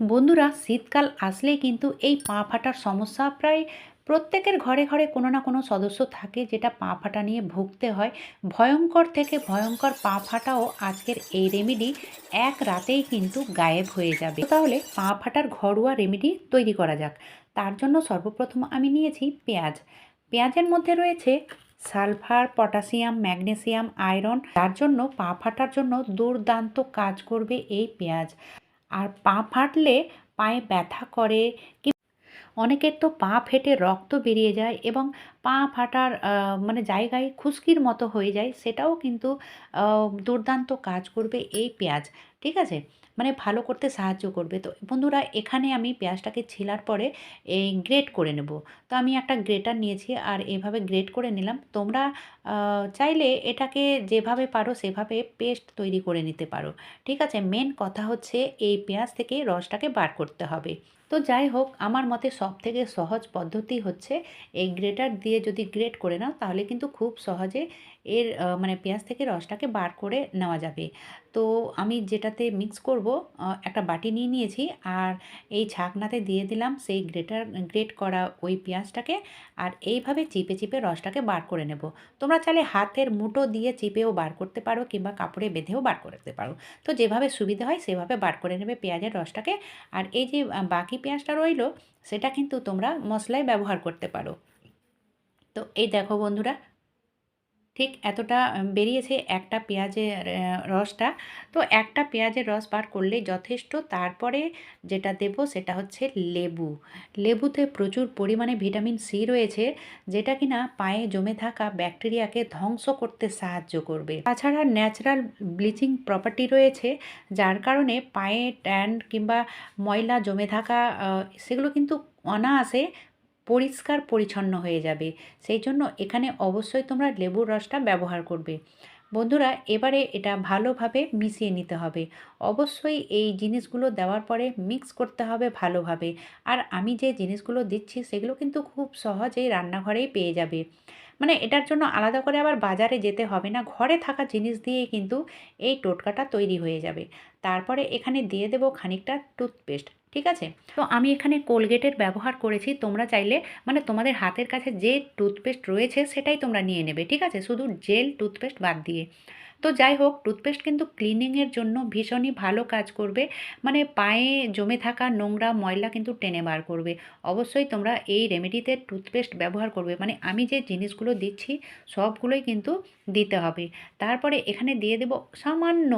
বন্ধুরা, শীতকাল আসলেই কিন্তু এই পা ফাটার সমস্যা। প্রায় প্রত্যেকের ঘরে ঘরে কোনো না কোনো সদস্য থাকে যেটা পা ফাটা নিয়ে ভুগতে হয়। ভয়ঙ্কর থেকে ভয়ঙ্কর পা ফাটাও আজকের এই রেমেডি এক রাতেই কিন্তু গায়েব হয়ে যাবে। তাহলে পা ফাটার ঘরোয়া রেমেডি তৈরি করা যাক। তার জন্য সর্বপ্রথম আমি নিয়েছি পেঁয়াজ। পেঁয়াজের মধ্যে রয়েছে সালফার, পটাশিয়াম, ম্যাগনেসিয়াম, আয়রন। তার জন্য পা ফাটার জন্য দুর্দান্ত কাজ করবে এই পেঁয়াজ। আর পা ফাটলে পায়ে ব্যথা করে কি অনেকের তো পা ফেটে রক্ত বেরিয়ে যায় এবং পা ফাটার মানে জায়গায় খুশকির মতো হয়ে যায়, সেটাও কিন্তু দুর্দান্ত কাজ করবে এই পেঁয়াজ, ঠিক আছে? মানে ভালো করতে সাহায্য করবে। তো বন্ধুরা, এখানে আমি পেঁয়াজটাকে ছিলার পরে এই গ্রেট করে নেব। তো আমি একটা গ্রেটার নিয়েছি আর এভাবে গ্রেট করে নিলাম। তোমরা চাইলে এটাকে যেভাবে পারো সেভাবে পেস্ট তৈরি করে নিতে পারো। ঠিক আছে? মেন কথা হচ্ছে এই পেঁয়াজ থেকে রসটাকে বার করতে হবে। তো যাই হোক, আমার মতে সব থেকে সহজ পদ্ধতি হচ্ছে এই গ্রেটার দিয়ে যদি গ্রেট করে নাও, তাহলে কিন্তু খুব সহজে এর মানে পেঁয়াজ থেকে রসটাকে বার করে নেওয়া যাবে। তো আমি যেটাতে মিক্স করব একটা বাটি নিয়ে নিয়েছি, আর এই ছাকনাতে দিয়ে দিলাম সেই গ্রেটার, গ্রেট করা ওই পেঁয়াজটাকে, আর এইভাবে চিপে চিপে রসটাকে বার করে নেব। তোমরা চাইলে হাতের মুঠো দিয়ে চিপেও বার করতে পারো, কিংবা কাপড়ে বেঁধেও বার করতে পারো। তো যেভাবে সুবিধা হয়, সেভাবে বার করে নেবে পেঁয়াজের রসটাকে। আর এই যে বাকি পেঁয়াজটা রইল সেটা কিন্তু তোমরা মশলায় ব্যবহার করতে পারো। তো এই দেখো বন্ধুরা ঠিক এতটা বেরিয়েছে একটা পেঁয়াজের রসটা। তো একটা পেঁয়াজের রস বার করলে যথেষ্ট। তারপরে যেটা দেব সেটা হচ্ছে লেবু। লেবুতে প্রচুর পরিমাণে ভিটামিন সি রয়েছে, যেটা কিনা পায়ে জমে থাকা ব্যাকটেরিয়াকে ধ্বংস করতে সাহায্য করবে। তাছাড়া ন্যাচারাল ব্লিচিং প্রপার্টি রয়েছে, যার কারণে পায়ে ট্যান কিংবা ময়লা জমে থাকা সেগুলো কিন্তু অনায়াসে পরিষ্কার পরিচ্ছন্ন হয়ে যাবে। সেই জন্য এখানে অবশ্যই তোমরা লেবুর রসটা ব্যবহার করবে। বন্ধুরা, এবারে এটা ভালোভাবে মিশিয়ে নিতে হবে। অবশ্যই এই জিনিসগুলো দেওয়ার পরে মিক্স করতে হবে ভালোভাবে। আর আমি যে জিনিসগুলো দিচ্ছি, সেগুলো কিন্তু খুব সহজেই রান্নাঘরেই পেয়ে যাবে। মানে এটার জন্য আলাদা করে আবার বাজারে যেতে হবে না। ঘরে থাকা জিনিস দিয়েই কিন্তু এই টোটকাটা তৈরি হয়ে যাবে। তারপরে এখানে দিয়ে দেবো খানিকটা টুথপেস্ট, ঠিক আছে? তো আমি এখানে কোলগেটের ব্যবহার করেছি। তোমরা চাইলে মানে তোমাদের হাতের কাছে যে টুথপেস্ট রয়েছে সেটাই তোমরা নিয়ে নেবে, ঠিক আছে? শুধু জেল টুথপেস্ট বাদ দিয়ে। তো যাই হোক, টুথপেস্ট কিন্তু ক্লিনিংয়ের জন্য ভীষণই ভালো কাজ করবে। মানে পায়ে জমে থাকা নোংরা ময়লা কিন্তু টেনে বার করবে। অবশ্যই তোমরা এই রেমেডিতে টুথপেস্ট ব্যবহার করবে। মানে আমি যে জিনিসগুলো দিচ্ছি, সবগুলোই কিন্তু দিতে হবে। তারপরে এখানে দিয়ে দেব সামান্য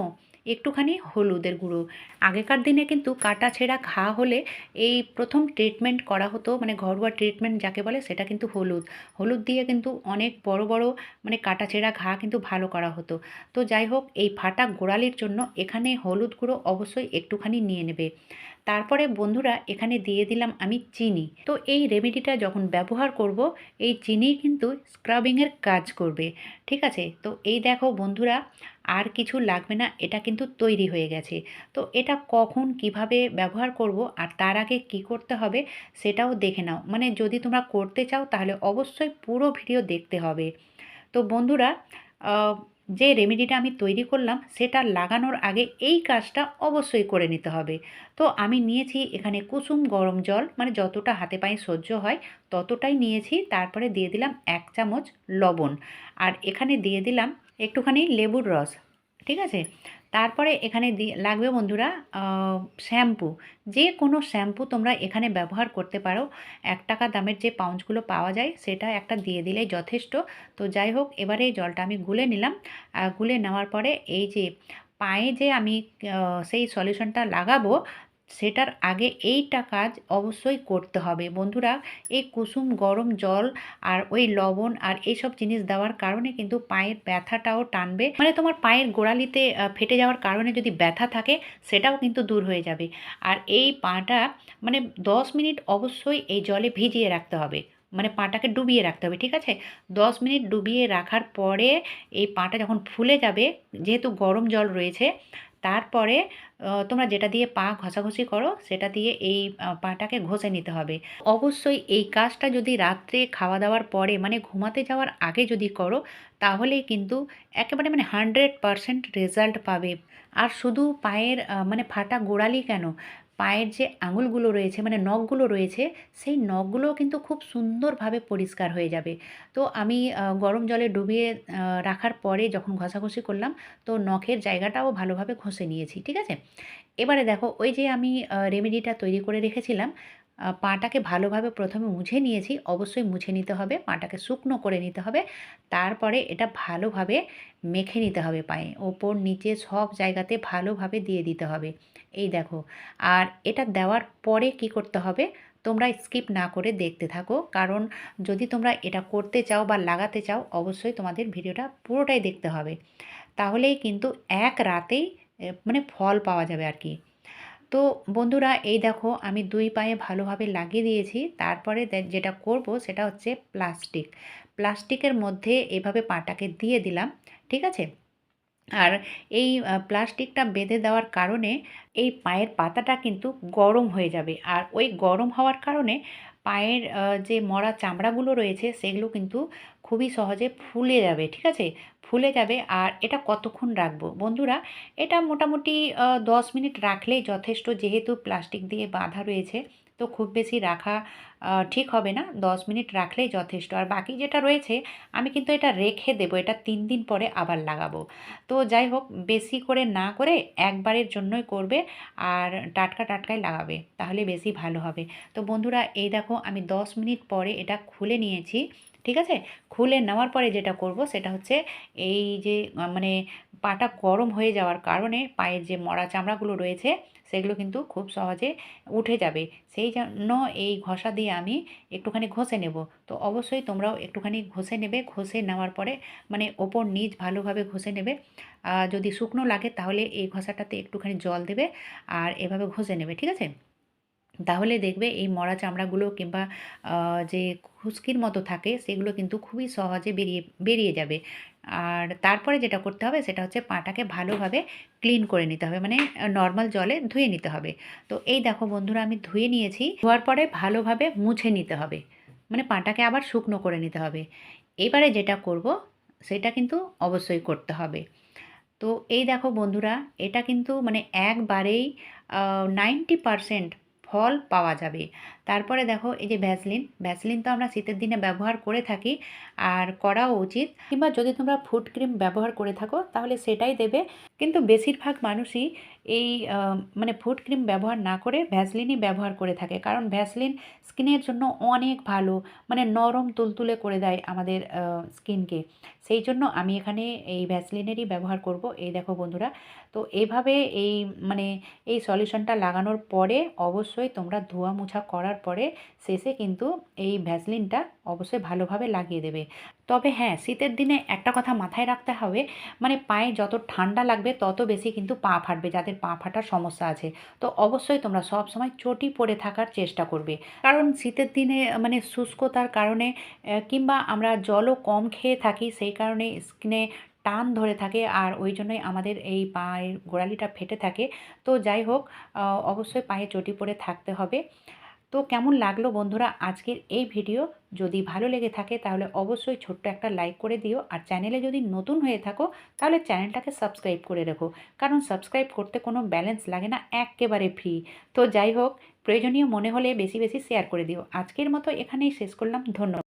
একটুখানি হলুদের গুঁড়ো। আগেকার দিনে কিন্তু কাটা ছেঁড়া ঘা হলে এই প্রথম ট্রিটমেন্ট করা হতো মানে ঘরোয়া ট্রিটমেন্ট যাকে বলে সেটা কিন্তু হলুদ। হলুদ দিয়ে কিন্তু অনেক বড় বড় মানে কাটা ছেঁড়া ঘা কিন্তু ভালো করা হতো। তো যাই হোক, এই ফাটা গোড়ালির জন্য এখানে হলুদ গুঁড়ো অবশ্যই একটুখানি নিয়ে নেবে। তারপরে বন্ধুরা এখানে দিয়ে দিলাম আমি চিনি। তো এই রেমেডিটা যখন ব্যবহার করব, এই চিনি কিন্তু স্ক্রাবিংয়ের কাজ করবে, ঠিক আছে? তো এই দেখো বন্ধুরা, আর কিছু লাগবে না, এটা কিন্তু তৈরি হয়ে গেছে। তো এটা কখন কীভাবে ব্যবহার করব আর তার আগে কি করতে হবে সেটাও দেখে নাও। মানে যদি তোমরা করতে চাও তাহলে অবশ্যই পুরো ভিডিও দেখতে হবে। তো বন্ধুরা যে রেমেডিটা আমি তৈরি করলাম, সেটা লাগানোর আগে এই কাজটা অবশ্যই করে নিতে হবে। তো আমি নিয়েছি এখানে কুসুম গরম জল মানে যতটা হাতে পায়ে সহ্য হয় ততটাই নিয়েছি, তারপরে দিয়ে দিলাম এক চামচ লবণ। আর এখানে দিয়ে দিলাম একটুখানি লেবুর রস, ঠিক আছে? তারপরে এখানে লাগবে বন্ধুরা শ্যাম্পু। যে কোনো শ্যাম্পু তোমরা এখানে ব্যবহার করতে পারো। এক টাকা দামের যে পাউচগুলো পাওয়া যায়, সেটা একটা দিয়ে দিলেই যথেষ্ট। তো যাই হোক, এবারে জলটা আমি গুলে নিলাম। গুলে নেওয়ার পরে এই যে পায়ে যে আমি সেই সলিউশনটা লাগাবো সেটার আগে এইটা কাজ অবশ্যই করতে হবে। বন্ধুরা, এই কুসুম, গরম জল আর ওই লবণ আর এইসব জিনিস দেওয়ার কারণে কিন্তু পায়ের ব্যথাটাও টানবে। মানে তোমার পায়ের গোড়ালিতে ফেটে যাওয়ার কারণে যদি ব্যথা থাকে, সেটাও কিন্তু দূর হয়ে যাবে। আর এই পাটা মানে দশ মিনিট অবশ্যই এই জলে ভিজিয়ে রাখতে হবে। মানে পাটাকে ডুবিয়ে রাখতে হবে, ঠিক আছে? দশ মিনিট ডুবিয়ে রাখার পরে এই পাটা যখন ফুলে যাবে, যেহেতু গরম জল রয়েছে তারপরে তোমরা যেটা দিয়ে পা ঘষাঘষি করো, সেটা দিয়ে এই পাটাকে ঘষে নিতে হবে। অবশ্যই এই কাজটা যদি রাত্রে খাওয়া দাওয়ার পরে মানে ঘুমাতে যাওয়ার আগে যদি করো, তাহলে কিন্তু একেবারে মানে হান্ড্রেড পারসেন্ট রেজাল্ট পাবে। আর শুধু পায়ের মানে ফাটা গোড়ালি কেন? পায়ের যে আঙুলগুলো রয়েছে মানে নখগুলো রয়েছে, সেই নখগুলোও কিন্তু খুব সুন্দরভাবে পরিষ্কার হয়ে যাবে। তো আমি গরম জলে ডুবিয়ে রাখার পরে যখন ঘষাঘষি করলাম, তো নখের জায়গাটাও ভালোভাবে ঘষে নিয়েছি, ঠিক আছে? এবারে দেখো, ওই যে আমি রেমেডিটা তৈরি করে রেখেছিলাম পাটাকে ভালোভাবে প্রথমে মুছে নিয়েছি, অবশ্যই মুছে নিতে হবে, পাটাকে শুকনো করে নিতে হবে, তারপরে এটা ভালোভাবে মেখে নিতে হবে পায়ে, ওপর, নিচে সব জায়গাতে ভালোভাবে দিয়ে দিতে হবে। এই দেখো, আর এটা দেওয়ার পরে কি করতে হবে? তোমরা স্কিপ না করে দেখতে থাকো, কারণ যদি তোমরা এটা করতে চাও বা লাগাতে চাও, অবশ্যই তোমাদের ভিডিওটা পুরোটাই দেখতে হবে। তাহলেই কিন্তু এক রাতেই মানে ফল পাওয়া যাবে আর কি। তো বন্ধুরা, এই দেখো, আমি দুই পায়ে ভালোভাবে লাগিয়ে দিয়েছি। তারপরে যেটা করব সেটা হচ্ছে প্লাস্টিক। প্লাস্টিকের মধ্যে এভাবে পাটাকে দিয়ে দিলাম, ঠিক আছে? আর এই প্লাস্টিকটা বেঁধে দেওয়ার কারণে এই পায়ের পাতাটা কিন্তু গরম হয়ে যাবে। আর ওই গরম হওয়ার কারণে পায়ের যে মরা চামড়াগুলো রয়েছে সেগুলো কিন্তু খুবই সহজে ফুলে যাবে, ঠিক আছে? ফুলে যাবে আর এটা কতক্ষণ রাখব? বন্ধুরা, এটা মোটামুটি দশ মিনিট রাখলেই যথেষ্ট। যেহেতু প্লাস্টিক দিয়ে বাঁধা রয়েছে তো খুব বেশি রাখা ঠিক হবে না। দশ মিনিট রাখলেই যথেষ্ট। আর বাকি যেটা রয়েছে, আমি কিন্তু এটা রেখে দেবো। এটা তিন দিন পরে আবার লাগাবো। তো যাই হোক, বেশি করে না করে একবারের জন্যই করবে আর টাটকা টাটকাই লাগাবে। তাহলে বেশি ভালো হবে। তো বন্ধুরা, এই দেখো, আমি দশ মিনিট পরে এটা খুলে নিয়েছি। ঠিক আছে? খুলে নেওয়ার পরে যেটা করব, সেটা হচ্ছে এই যে মানে পাটা গরম হয়ে যাওয়ার কারণে পায়ের যে মরা চামড়াগুলো রয়েছে, সেগুলো কিন্তু খুব সহজে উঠে যাবে। সেই জন্য এই ঘষা দিয়ে আমি একটুখানি ঘষে নেব। তো অবশ্যই তোমরাও একটুখানি ঘষে নেবে। ঘষে নেওয়ার পরে মানে ওপর নিচ ভালোভাবে ঘষে নেবে। যদি শুকনো লাগে তাহলে এই ঘষাটাতে একটুখানি জল দেবে আর এভাবে ঘষে নেবে, ঠিক আছে? তাহলে দেখবে এই মরা চামড়াগুলো কিংবা যে খুশকির মতো থাকে, সেগুলো কিন্তু খুবই সহজে বেরিয়ে বেরিয়ে যাবে। আর তারপরে যেটা করতে হবে সেটা হচ্ছে পাটাকে ভালোভাবে ক্লিন করে নিতে হবে মানে নর্মাল জলে ধুয়ে নিতে হবে। তো এই দেখো বন্ধুরা, আমি ধুয়ে নিয়েছি, ধোয়ার পরে ভালোভাবে মুছে নিতে হবে মানে পাটাকে আবার শুকনো করে নিতে হবে। এবারে যেটা করব, সেটা কিন্তু অবশ্যই করতে হবে। তো এই দেখো বন্ধুরা, এটা কিন্তু মানে একবারেই নাইনটি পারসেন্ট ফল পাওয়া যাবে। তারপরে দেখো এই যে ভ্যাসলিন ভ্যাসলিন তো আমরা শীতের দিনে ব্যবহার করে থাকি আর করাও উচিত। কিংবা যদি তোমরা ফুড ক্রিম ব্যবহার করে থাকো তাহলে সেটাই দেবে। কিন্তু বেশিরভাগ মানুষই এই মানে ফুড ক্রিম ব্যবহার না করে ভ্যাসলিনই ব্যবহার করে থাকে। কারণ ভ্যাসলিন স্কিনের জন্য অনেক ভালো মানে নরম তুলতুলে করে দেয় আমাদের স্কিনকে সেই জন্য আমি এখানে এই ভ্যাসলিনেরই ব্যবহার করব। এই দেখো বন্ধুরা, তো এইভাবে এই মানে এই সলিউশনটা লাগানোর পরে অবশ্যই তোমরা ধোয়া মোছা করার পরে শেষে কিন্তু এই ভ্যাসলিনটা অবশ্যই ভালোভাবে লাগিয়ে দেবে। তবে হ্যাঁ শীতের দিনে একটা কথা মাথায় রাখতে হবে মানে পায়ে যত ঠান্ডা লাগবে তত বেশি কিন্তু পা ফাটবে, যাদের পা ফাটার সমস্যা আছে। তো অবশ্যই তোমরা সব সময় চটি পরে থাকার চেষ্টা করবে। কারণ শীতের দিনে মানে শুষ্কতার কারণে কিংবা আমরা জলও কম খেয়ে থাকি, সেই কারণে স্কিনে টান ধরে থাকে, আর ওই জন্যই আমাদের এই পায়ের গোড়ালিটা ফেটে থাকে। তো যাই হোক অবশ্যই পায়ে চটি পরে থাকতে হবে। তো কেমন লাগল বন্ধুরা আজকের এই ভিডিও? যদি ভালো লেগে থাকে তাহলে অবশ্যই ছোট্ট একটা লাইক করে দিও। আর চ্যানেলে যদি নতুন হয়ে থাকো তাহলে চ্যানেলটাকে সাবস্ক্রাইব করে রেখো। কারণ সাবস্ক্রাইব করতে কোনো ব্যালেন্স লাগে না, একেবারে ফ্রি তো যাই হোক, প্রয়োজনীয় মনে হলে বেশি বেশি শেয়ার করে দিও। আজকের মতো এখানেই শেষ করলাম। ধন্যবাদ।